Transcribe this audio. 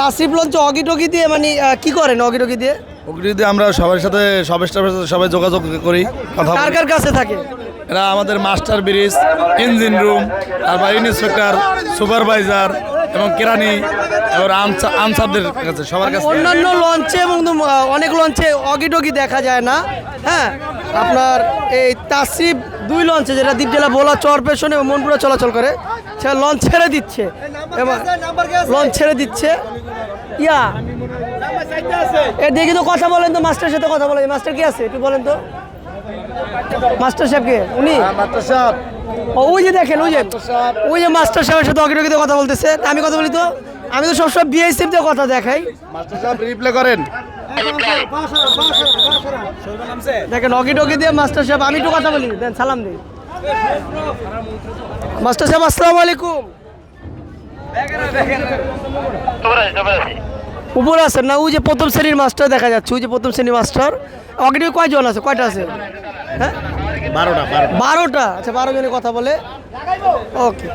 Tasif launch অগি Toggi দিয়ে মানে কি করেন অগি টগি দিয়ে প্রকৃতিতে আমরা সবার সাথে সব স্টাফের সাথে সবাই যোগাযোগ করি কথা কার কার কাছে থাকে? এরা আমাদের মাস্টার ব্রিজ ইঞ্জিন রুম তারপর ইন্সপেক্টর সুপারভাইজার এবং কেরানি আনসা- আনসারদের কাছে সবার কাছে অন্যান্য লঞ্চে এবং অনেক লঞ্চে অগি টগি দেখা যায় না হ্যাঁ? আপনার এই তাসিফ দুই লঞ্চে যেটা দ্বীপ জেলা ভোলা চর পেছনে এবং মনপুরা চলাচল করে সে লঞ্চ ছেড়ে দিচ্ছে। এবং লঞ্চ ছেড়ে দিচ্ছে। ইয়া। এ দেখি তো কথা বলেন তো মাস্টারের সাথে কথা বলেন। মাস্টার কি আছে? একটু বলেন তো। মাস্টার সাহেব কে? উনি? ওই যে দেখেন ওই যে ওই যে মাস্টার সাহেবের সাথে অগি টগিতে কথা বলতেছে। আমি কথা বলি তো। আমি তো সবসময় বিএসএফ দিয়ে কথা দেখাই। মাস্টার সাহেব রিপ্লে করেন। দেখেন অগি টগি দিয়ে মাস্টার সাহেব আমি একটু কথা বলি দেন সালাম দিই। মাস্টার সাহেব আসসালামু আলাইকুম। উপরে আছেন না? ওই যে প্রথম শ্রেণির মাস্টার দেখা যাচ্ছে ওই যে প্রথম শ্রেণির মাস্টার। অগ্রিম কয়জন আছে? কয়টা আছে? হ্যাঁ? বারোটা বারোটা। বারোটা? আচ্ছা বারো জনে কথা বলে। ওকে।